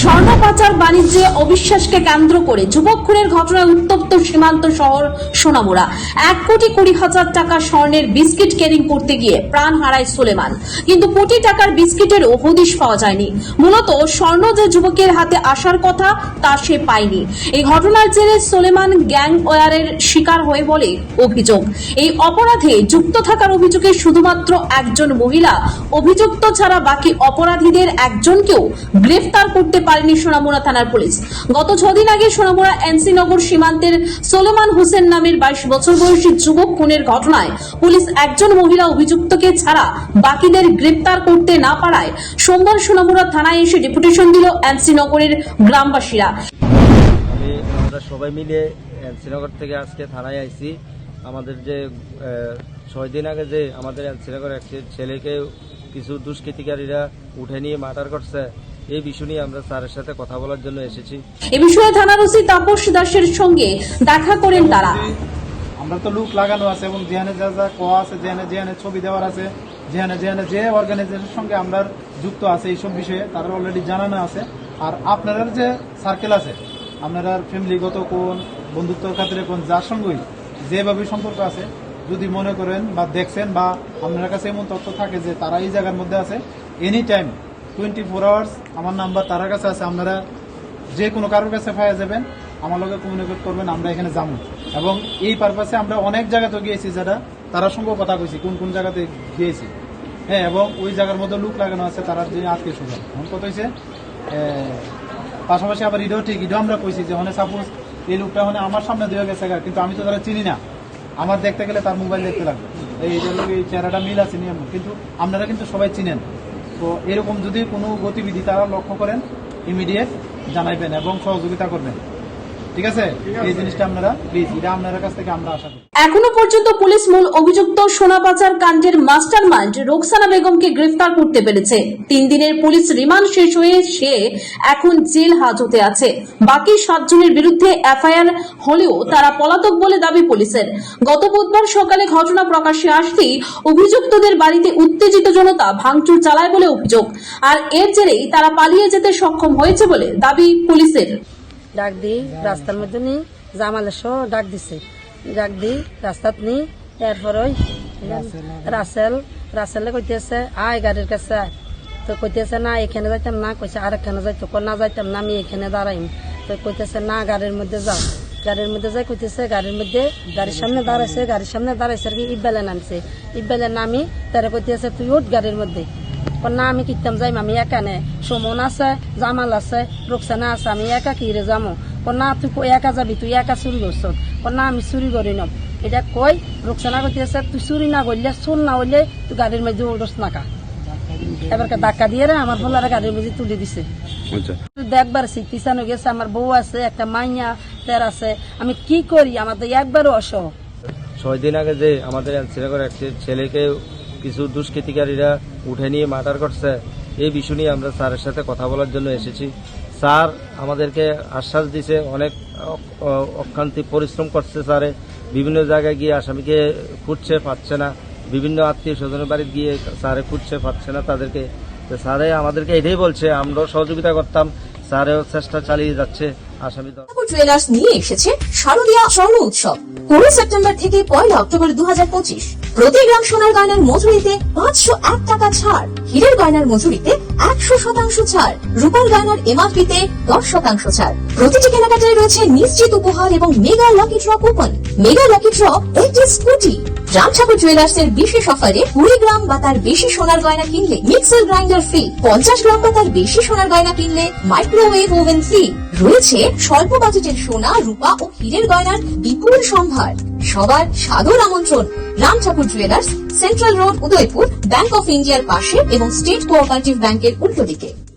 স্বর্ণ পাচার বাণিজ্যে অবিশ্বাসকে কেন্দ্র করে যুবক খুনের ঘটনায় উত্তপ্ত সীমান্ত শহর সোনামুড়া। এক কোটি কুড়ি হাজার টাকা স্বর্ণের বিস্কিট কেরিং করতে গিয়ে প্রাণ হারায় সুলেমান। কিন্তু কোটি টাকার বিস্কিটেরও হদিশ পাওয়া যায়নি। মূলত স্বর্ণ যে যুবকের হাতে আসার কথা, তা সে পায়নি। এই ঘটনার জেরে সোলেমান গ্যাং ওয়ারের শিকার হয়ে বলে অভিযোগ। এই অপরাধে যুক্ত থাকার অভিযোগে শুধুমাত্র একজন মহিলা, অভিযুক্ত ছাড়া বাকি অপরাধীদের একজনকেও গ্রেফতার করতে পারেনি সোনামুড়া থানার পুলিশ। গত ছদিন আগে সোনামুড়া এনসি নগর সীমান্তের সোলেমান হোসেন নামের বাইশ বছর বয়সী যুবক খুনের ঘটনায় পুলিশ একজন মহিলা অভিযুক্তকে ছাড়া বাকিদের গ্রেফতার করতে না পারায় সোমবার সোনামুড়া থানায় এসে ডেপুটেশন দিল এনসি নগরের গ্রামবাসীরা। আমরা সবাই মিলে শ্রীনগর থেকে আজকে থানায় আইছি। আমাদের যে ছয় দিন আগে যে আমাদের শ্রীনগর এক ছেলেকে কিছু দুষ্কৃতিকারীরা উঠে নিয়ে মার্ডার করছে এই বিষয় নিয়ে আমরা স্যারের সাথে কথা বলার জন্য এসেছি। এ বিষয়ে থানার ওসি তাপস দাসের সঙ্গে দেখা করেন তারা। আমরা তো লুক লাগানো আছে এবং যেখানে যা যা কোয়া আছে যেখানে যেখানে ছবি দেওয়ার আছে যেখানে যেখানে যে অর্গানাইজেশনের সঙ্গে আমরা যুক্ত আছে এইসব বিষয়ে তারা অলরেডি জানানো আছে। আর আপনাদের যে সার্কেল আছে আপনারা ফ্যামিলিগত কোন বন্ধুত্ব খাতিরে কোন যার সঙ্গেই যেভাবে সম্পর্ক আছে যদি মনে করেন বা দেখছেন বা আপনার কাছে এমন তথ্য থাকে যে তারা এই জায়গার মধ্যে আছে any time twenty four hours আমার নাম্বার তার কাছে আছে, আপনারা যে কোনো কারোর কাছে পাওয়া যাবেন, আমার লগে কমিউনিকেট করবেন, আমরা এখানে যাব। এবং এই পারপাসে আমরা অনেক জায়গাতে গিয়েছি যারা তারা সঙ্গেও কথা কইছি, কোন কোন জায়গাতে গিয়েছি। হ্যাঁ এবং ওই জায়গার মধ্যে লুক লাগানো আছে, তারা যে আজকে স্বজন এখন কত হয়েছে পাশাপাশি আবার ইডও ঠিক ইডও আমরা কইছি যে মানে সাপোজ এই লোকটা মানে আমার সামনে দেওয়া গেছে কিন্তু আমি তো তারা চিনি না। আমার দেখতে গেলে তার মোবাইল দেখতে লাগবে। এই লোক এই চেহারাটা মিল আছে নিয়ম, কিন্তু আপনারা কিন্তু সবাই চিনেন। তো এরকম যদি কোনো গতিবিধি তারা লক্ষ্য করেন ইমিডিয়েট জানাইবেন এবং সহযোগিতা করবেন। ঠিক আছে? এই জিনিসটা আপনারা প্লিজ এটা আপনার কাছ থেকে আমরা আশা করি। এখনও পর্যন্ত পুলিশ মূল অভিযুক্ত সোনা পাচার কাণ্ডের রোকসানা বেগমকে গ্রেফতার করতে পেরেছে। তিন দিনের পুলিশ রিমান্ড শেষ হয়ে সে এখন জেল হাজতে আছে। বাকি সাতজনের বিরুদ্ধে এফআইআর হলেও তারা পলাতক বলে দাবি পুলিশের। গত বুধবার সকালে ঘটনা প্রকাশ্যে আসতেই অভিযুক্তদের বাড়িতে উত্তেজিত জনতা ভাঙচুর চালায় বলে অভিযোগ। আর এর জেরেই তারা পালিয়ে যেতে সক্ষম হয়েছে বলে দাবি পুলিশের। ডাক দিই, রাস্তার মধ্যে নি, জামালের সহ ডাক দিছে। ডাক দিই, রাস্তাত নি, এরপর ওই রাসেল, রাসেলে কইতেছে, আয় গাড়ির কাছে আয়। তো কইতেছে, না, এখানে যাইতাম না। কইছে আর এখানে যাইতো? কই না, যাইতাম না, আমি এখানে দাঁড়াইম। তো কইতেছে, না, গাড়ির মধ্যে যাও। গাড়ির মধ্যে যাই কইতেছে, গাড়ির মধ্যে গাড়ির সামনে দাঁড়াইছে, গাড়ির সামনে দাঁড়াইছে আর কি ইব্বালে নামছে। ইব্বালে নামি তারা কইতেছে, তুই উঠ গাড়ির মধ্যে। না আমি কিতাম যাইম আমি একানে সুমন আছে জামাল আছে রুকসানা আছে আমি একা কি রে যামো কই না তুই একা যাবি তুই একা চুরি করছ না আমি চুরি করি নম এটা কই রুকসানা কইতেছে তুই চুরি না করলে চুর না হইলে তুই গাড়ির মধ্যে উঠস না কা এবারকে ধাক্কা দিয়ে রে আমার বলারে গাড়ির মধ্যে তুলে দিছে দেখবার চিকিৎসা হয়ে গেছে আমার বউ আছে একটা মাইয়া তের আছে আমি কি করি আমার তো একবারও অসহ ছয় দিন আগে যে আমাদের শ্রীনগর এক ছেলেকে কিছু দুষ্কৃতিকারীরা উঠে নিয়ে মার্ডার করছে। এই বিষয় নিয়ে আমরা স্যারের সাথে কথা বলার জন্য এসেছি। স্যার আমাদেরকে আশ্বাস দিছে, অনেক অ- অ- পরিশ্রম করছে স্যারে। বিভিন্ন জায়গায় গিয়ে আসামিকে খুঁজছে, পাচ্ছে না। বিভিন্ন আত্মীয় স্বজনের বাড়ি গিয়ে স্যারে খুঁজছে, পাচ্ছে না তাদেরকে। স্যারে আমাদেরকে এটাই বলছে, আমরাও সহযোগিতা করতাম। স্যারেও চেষ্টা চালিয়ে যাচ্ছে, আসামি জুয়েলার্স নিয়ে এসেছে শারদীয়া স্বর্ণ উৎসব। কুড়ি সেপ্টেম্বর থেকে পয়লা অক্টোবর দু হাজার পঁচিশ। প্রতি গ্রাম সোনার গয়নার মজুরিতে পাঁচশো এক টাকা ছাড়। হীরের গয়নার মজুরিতে একশো শতাংশ ছাড়। রূপার গয়নার এমআরপিতে দশ শতাংশ ছাড়। প্রতিটি কেনাকাটায় রয়েছে নিশ্চিত উপহার এবং mega lucky draw coupon. Mega lucky draw একটি স্কুটি রাম ঠাকুর জুয়েলার্স এর বিশেষ অফারে কুড়ি গ্রাম বা তার বেশি সোনার গয়না কিনলে মিক্সার গ্রাইন্ডার ফ্রি। পঞ্চাশ গ্রাম বা তার বেশি সোনার গয়না কিনলে মাইক্রোওয়েভ ওভেন ফ্রি। রয়েছে স্বল্প বাজেটের সোনা, রূপা ও হীরের গয়নার বিপুল সম্ভার। সবার সাদর আমন্ত্রণ। Ram Thakur jewellers central road Udaipur bank of ইন্ডিয়ার পাশে এবং স্টেট কোঅপারেটিভ ব্যাংকের উল্টো দিকে।